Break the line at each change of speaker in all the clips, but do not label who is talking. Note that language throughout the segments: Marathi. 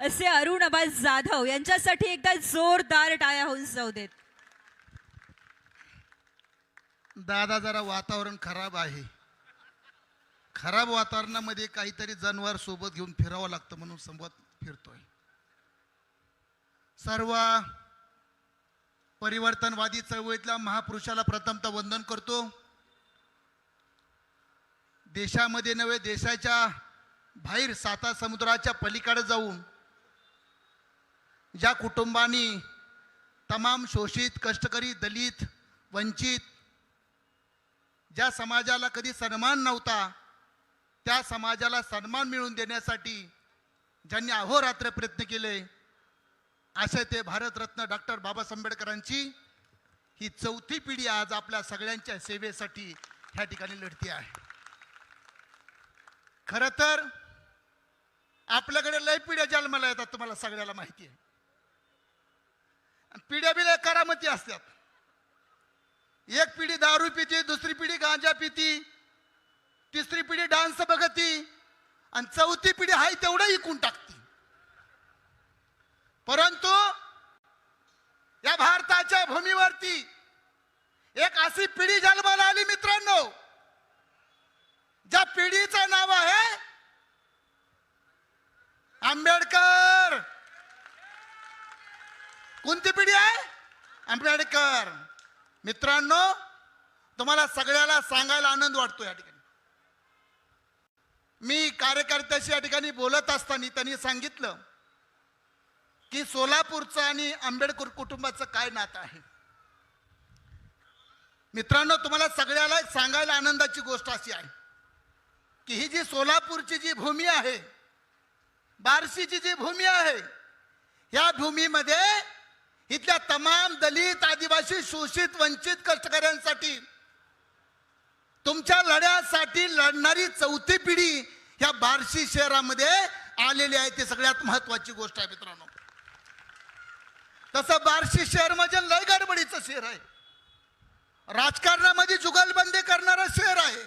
असे अरुण अबाज जाधव यांच्यासाठी एकदा जोरदार टाळ्या होऊन जाऊ देत.
दादा जरा वातावरण खराब आहे. खराब वातावरणामध्ये काहीतरी जनावर सोबत घेऊन फिरावं लागतं म्हणून सोबत फिरतोय. सर्व परिवर्तनवादी चळवळीतल्या महापुरुषाला प्रथमतः वंदन करतो. देशामध्ये नव्हे देशाच्या बाहेर साता समुद्राच्या पलीकडे जाऊन ज्या कुटुंबांनी तमाम शोषित कष्टकरी दलित वंचित ज्या समाजाला कधी सन्मान नव्हता त्या समाजाला सन्मान मिळवून देण्यासाठी ज्यांनी अहोरात्र प्रयत्न केले असे ते भारतरत्न डॉक्टर बाबासाहेब आंबेडकरांची ही चौथी पिढी आज आपल्या सगळ्यांच्या सेवेसाठी ह्या ठिकाणी लढती आहे. खरं तर आपल्याकडे लय पिढ्या जन्माला येतात तुम्हाला सगळ्याला माहिती आहे. पिढ्या बिड्या करामती असतात. एक पिढी दारू पिती दुसरी पिढी गांजा पिती तिसरी पिढी डान्स बघती आणि चौथी पिढी हाय तेवढं इकून टाकती. परंतु या भारताच्या भूमीवरती एक अशी पिढी जन्माला आली मित्रांनो ज्या पिढीचं नाव आहे आंबेडकर कोणती पिढी आहे? आंबेडकर. मित्रांनो तुम्हाला सगळ्याला सांगायला आनंद वाटतो या ठिकाणी. मी कार्यकर्त्याशी या ठिकाणी बोलत असताना त्यांनी सांगितलं की सोलापूरचं आणि आंबेडकर कुटुंबाचं काय नातं आहे? मित्रांनो तुम्हाला सगळ्याला सांगायला आनंदाची गोष्ट अशी आहे की ही जी सोलापूरची जी भूमी आहे बार्शीची जी भूमी आहे या भूमीमध्ये इथल्या तमाम दलित आदिवासी शोषित वंचित कष्टकऱ्यांसाठी तुमच्या लढ्यासाठी लढणारी चौथी पिढी ह्या बार्शी शहरामध्ये आलेली आहे. ती सगळ्यात महत्वाची गोष्ट आहे मित्रांनो. तसं बार्शी शहर म्हणजे लय गडबडीचं शहर आहे. राजकारणामध्ये जुगलबंदी करणारं शहर आहे.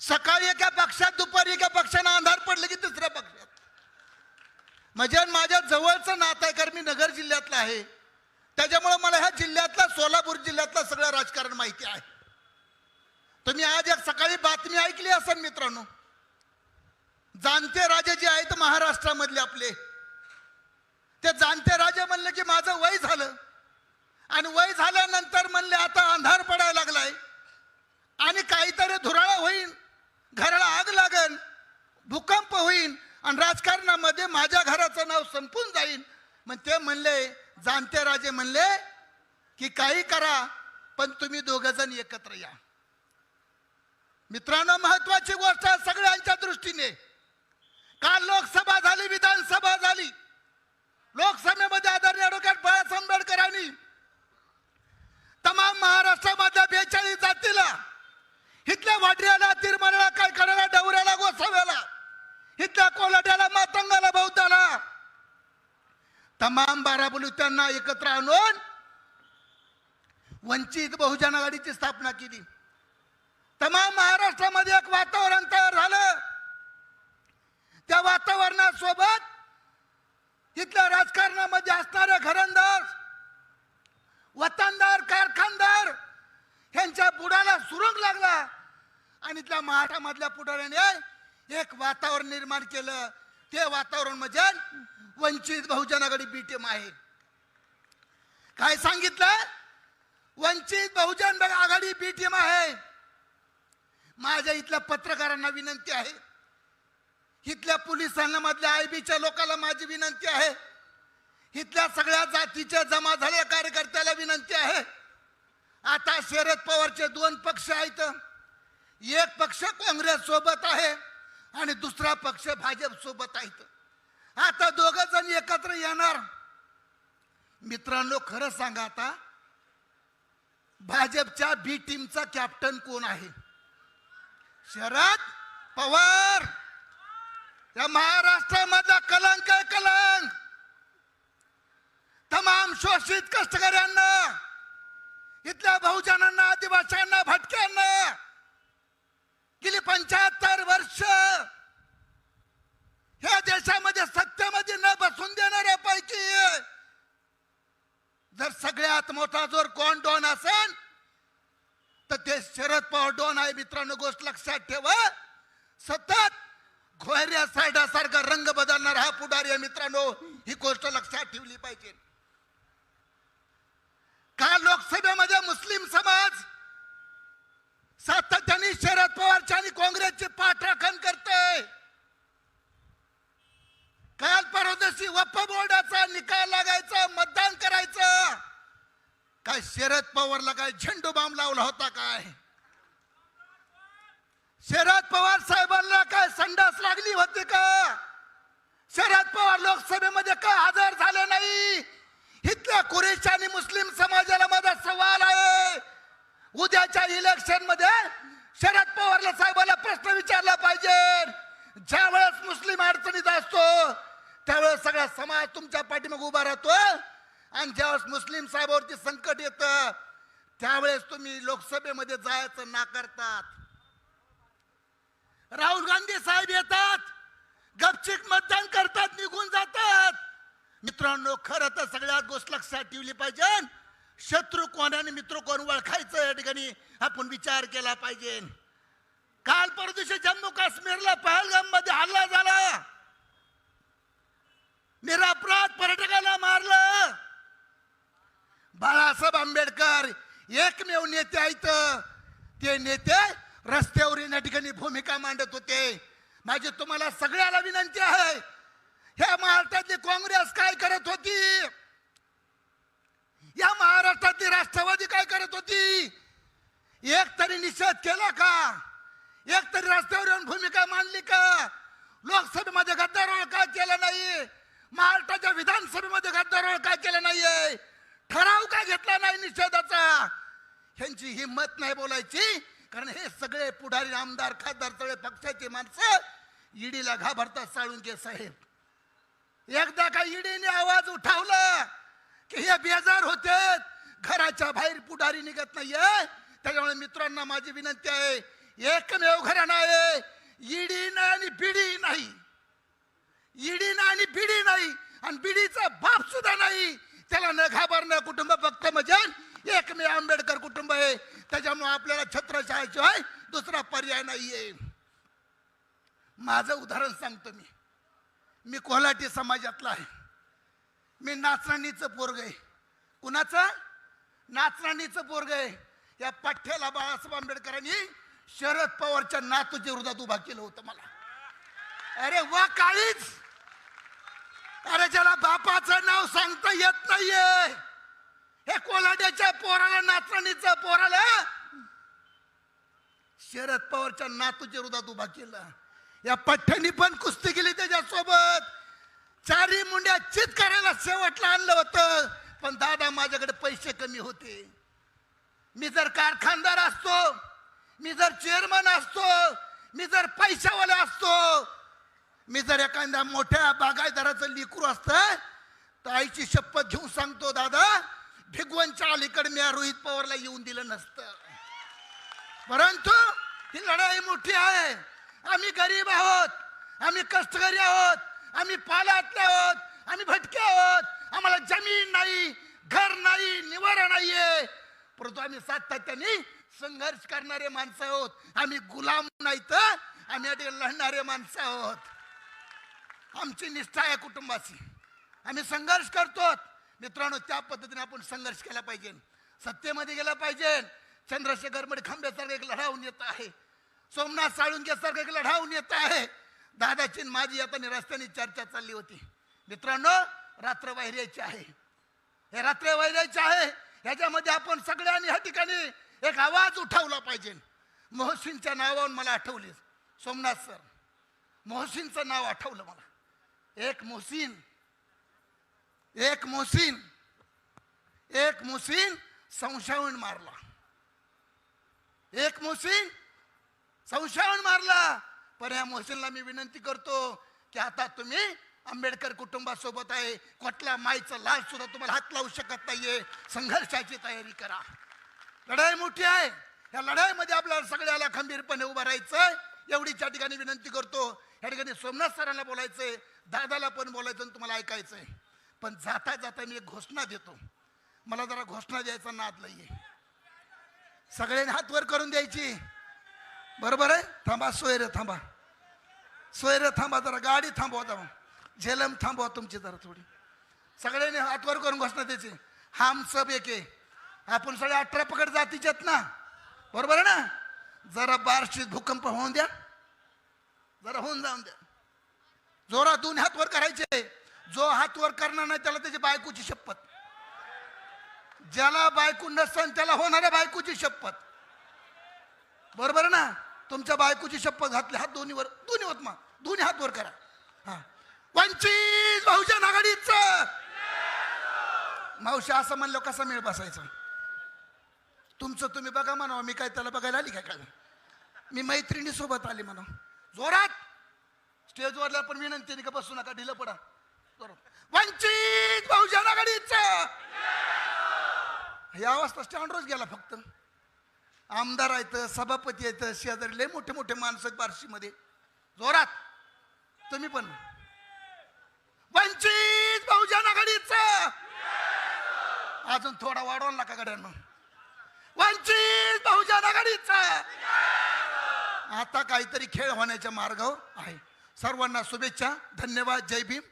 सकाळी एका पक्षात दुपारी एका पक्षानं अंधार पडलं की दुसऱ्या पक्षात. म्हणजे माझ्या जवळचं नातं आहे कारण आहे. त्याच्यामुळे मला ह्या जिल्ह्यातला सोलापूर जिल्ह्यातलं सगळं राजकारण माहिती आहे. तुम्ही आज एक सकाळी बातमी ऐकली असेल मित्रांनो. जाणते राजे जे आहेत महाराष्ट्रामधले आपले. ते जाणते राजे म्हणले की माझं वय झालं. आणि वय झाल्यानंतर म्हणले आता अंधार पडायला लागलाय. आणि काहीतरी धुराळा होईल घराला आग लागेल भूकंप होईल आणि राजकारणामध्ये माझ्या घराचं नाव संपून जाईल मग ते म्हणले जाणते राजे म्हणले की काही करा पण तुम्ही दोघ जण एकत्र या. मित्रांनो महत्वाची गोष्ट सगळ्यांच्या दृष्टीने. काल लोकसभा झाली विधानसभा झाली लोकसभेमध्ये आदरणीय ॲडव्होकेट बाळासाहेब आंबेडकरांनी तमाम महाराष्ट्रामधल्या बेचाळीस जातीला इथल्या वाड्याला तिरमळ्याला काय करायला डवऱ्याला गोसाव्याला इथल्या कोलाट्याला मातंगाला बौद्धाला तमाम बाराबोली त्यांना एकत्र आणून वंचित बहुजन आघाडीची स्थापना केली. तमाम महाराष्ट्रामध्ये एक वातावरण तयार झालं. त्या वातावरणासोबत तिथल्या राजकारणामध्ये असणारे घरंदाज वतनदार कारखानदार ह्यांच्या बुडाला सुरुंग लागला आणि इथल्या महाराष्ट्रामधल्या पुढाऱ्याने एक वातावरण निर्माण केलं. ते वातावरण म्हणजे वंचित बहुजन आघाडी बीटीएम आहे. काय सांगितलं? वंचित बहुजन आघाडी बीटीएम आहे. माझ्या इथल्या पत्रकारांना विनंती आहे. इथल्या पोलिसांना मधल्या आय बीच्या लोकांना माझी विनंती आहे. इथल्या सगळ्या जातीच्या जमा झालेल्या कार्यकर्त्याला विनंती आहे. आता शरद पवारचे दोन पक्ष आहेत. एक पक्ष काँग्रेस सोबत आहे आणि दुसरा पक्ष भाजप सोबत आहेत. आता दोघ जण एकत्र येणार. मित्रांनो खरं सांगा आता भाजपच्या बी टीमचा कॅप्टन कोण आहे? शरद पवार. या महाराष्ट्रामधला कलंक आहे कलंक. तमाम शोषित कष्टकऱ्यांना इथल्या बहुजनांना आदिवासींना भटक्यांना गेली पंच्याहत्तर वर्ष ह्या देशामध्ये सत्तेमध्ये सगळ्यात मोठा जोर कोण डॉन असेल तर ते शरद पवार डॉन आहे मित्रांनो गोष्ट लक्षात ठेवा. सतत घोऱ्या सारखा रंग बदलणार हा पुढारी आहे मित्रांनो ही गोष्ट लक्षात ठेवली पाहिजे. का लोकसभेमध्ये मुस्लिम समाज सातत्याने शरद पवारच्या आणि काँग्रेसची पाठराखण करते काल परदेशी वप्प बोर्डाचा निकाल लागायचा मतदान करायचं काय ओव्हरला काय झेंडू बाम लावला होता काय? शरद पवार साहेबांना काय संडास लागली होती का? शरद पवार लोकसभेमध्ये का हजर झाले नाही? इथल्या कुरेश आणि मुस्लिम समाजाला माझा सवाल आहे. उद्याच्या इलेक्शनमध्ये शरद पवारला साहेबाला प्रश्न विचारला पाहिजे. ज्या वेळेस मुस्लिम अडचणीत असतो त्यावेळेस सगळा समाज तुमच्या पाठीमागे उभा राहतो. आणि ज्यावेळेस मुस्लिम साहेबावरती त्यावेळेस तुम्ही लोकसभेमध्ये जायचं नाकारतात राहुल गांधी साहेब येतात गपचिक मतदान करतात निघून जातात. मित्रांनो खरं तर सगळ्या गोष्ट लक्षात ठेवली पाहिजे. शत्रू कोण आणि मित्र कोण ओळखायचं या ठिकाणी आपण विचार केला पाहिजे. काल परदेशी जम्मू काश्मीरला पहलगाममध्ये हल्ला झाला निरापराध पर्यटकाला मारलं बाळासाहेब आंबेडकर एकमेव नेते आहेत. ते नेते रस्त्यावर या ठिकाणी भूमिका मांडत होते. माझी तुम्हाला सगळ्याला विनंती आहे. ह्या महाराष्ट्रातली काँग्रेस काय करत होती? या महाराष्ट्रातली राष्ट्रवादी काय करत होती? एक तरी निषेध केला का? एक तरी रस्त्यावर येऊन भूमिका मांडली का? लोकसभेमध्ये गद्दारोळ का केला नाही? महाराष्ट्राच्या विधानसभेमध्ये गद्दारोळ का केला नाहीये? ठराव का घेतला नाही निषेधाचा? ह्यांची हिंमत नाही बोलायची. कारण हे सगळे पुढारी आमदार खासदार सगळे पक्षाचे माणसं ईडीला घाबरतात साळुंके साहेब. एकदा का ईडीने आवाज उठावला की हे बेजार होते. घराच्या बाहेर पुढारी निघत नाहीये. त्याच्यामुळे मित्रांना माझी विनंती आहे एकमेव घराणं आहे ईडी नाही आणि बिडी नाही. ईडी नाही आणि बिडी नाही. आणि बिडीचा बाप सुद्धा नाही. त्याला न घाबरणं कुटुंब फक्त म्हणजे एकमेव आंबेडकर कुटुंब आहे. त्याच्यामुळे आपल्याला छत्रछायाशिवाय दुसरा पर्याय नाहीये. माझं उदाहरण सांगतो मी. मी कोल्हाटी समाजातला आहे. मी नाचराणीचं पोरग आहे. कुणाचं? नाचराणीचं पोरग आहे. या पठ्ठ्याला बाळासाहेब आंबेडकरांनी शरद पवारच्या नातूच्या विरोधात उभा केलं होतं मला. अरे वा काळीच अरे ज्याला बापाचं नाव सांगता येत नाहीये. हे कोलाड्याच्या पोराला नाचणीचं पोराला शरद पवारच्या नातूच्या हृदयात उभा केला. या पठ्ठ्यानी पण कुस्ती केली त्याच्यासोबत. चारी मुंड्या चित करायला शेवटला आणलं होतं. पण दादा माझ्याकडे पैसे कमी होते. मी जर कारखानदार असतो मी जर चेअरमन असतो मी जर पैशावाला असतो मी जर एखाद्या मोठ्या बागायदाराचं लिकरू असत तर आईची शपथ घेऊन सांगतो दादा भिगवनच्या अलीकडे मी रोहित पवारला येऊन दिलं नसतं. परंतु ही लढाई मोठी आहे. आम्ही गरीब आहोत आम्ही कष्टकरी आहोत आम्ही पालातले आहोत आम्ही भटके आहोत. आम्हाला जमीन नाही घर नाही निवारा नाहीये. परंतु आम्ही सातत्याने संघर्ष करणारे माणसं आहोत. आम्ही गुलाम नाही तर आम्ही लढणारे माणसं आहोत. आमची निष्ठा आहे कुटुंबाची. आम्ही संघर्ष करतो मित्रांनो त्या पद्धतीने आपण संघर्ष केला पाहिजे. सत्तेमध्ये गेला पाहिजे. चंद्रशेखर मडे खांब्यासारखं एक लढावून येत आहे. सोमनाथ साळुंकेसारखं एक लढावून येत आहे. दादाची माझी आता रस्त्याने चर्चा चालली होती. मित्रांनो रात्र वाहिऱ्याची आहे. हे रात्र वाहिऱ्याचे आहे. ह्याच्यामध्ये आपण सगळ्यांनी ह्या ठिकाणी एक आवाज उठवला पाहिजे. मोहसिनच्या नावावरून मला आठवले. सोमनाथ सर मोहसिनचं नाव आठवलं मला. एक मोहसिन. एक मोहसिन. एक मोहसिन संशयावून मारला. एक मोहसिन संशयावून मारला. पण या मोहसिनला मी विनंती करतो की आता तुम्ही आंबेडकर कुटुंबासोबत आहे. कुठल्या मायचा लाल सुद्धा तुम्हाला हात लावू शकत नाहीये. संघर्षाची तयारी करा. लढाई मोठी आहे. या लढाईमध्ये आपल्याला सगळ्याला खंबीरपणे उभं राहायचं एवढीच या ठिकाणी विनंती करतो. या ठिकाणी सोमनाथ सरांना बोलायचंय. दादाला पण बोलायचं आणि तुम्हाला ऐकायचंय. पण जाता जाता मी एक घोषणा देतो. मला जरा घोषणा द्यायचा नाद लई सगळ्यांनी हात वर करून द्यायची. बरोबर आहे? थांबा सोयरे थांबा. सोयरे थांबा जरा. गाडी थांबवा जरा. झेलम थांबवा तुमची जरा थोडी. सगळ्यांनी हात वर करून घोषणा द्यायची. हम सब एक. आहे आपण सगळे अठरा पकड जातीच्यात ना? बरोबर आहे ना? जरा बारशी भूकंप होऊन द्या. जरा होऊन जाऊन द्या. जोरात दोन हात वर करायचे. जो हात वर करणार नाही त्याला त्याची बायकोची शपथ. ज्याला बायको नसन त्याला होणाऱ्या बायकोची शपथ. बरोबर ना? तुमच्या बायकोची शपथ घातली हात दोन्ही वर दोन्ही होत मग दोन्ही हात वर करा. हा. वंचित बहुजन आघाडीच. मावशी असं म्हणलं कसा मेळ बसायचा? तुमचं तुम्ही बघा म्हणावं मी काय त्याला बघायला आली काय काय मी मैत्रिणी सोबत आली म्हणा जोरात! स्टेजवरला पण विनंती का बसू नका ढिलं पडा. जोरात वंचित बहुजन आघाडीच. या वाजता स्टँडवरच गेला फक्त. आमदार आहेत सभापती आहेत शेजारी लय मोठे मोठे माणसं आहेत बार्शीमध्ये. जोरात. तुम्ही पण. वंचित बहुजन आघाडीच. अजून थोडा वाढवला नका गड्यांना. वंचित बहुजन आघाडीच. आता काहीतरी खेळ होण्याच्या मार्गावर आहे. सर्वांना शुभेच्छा. धन्यवाद. जय भीम.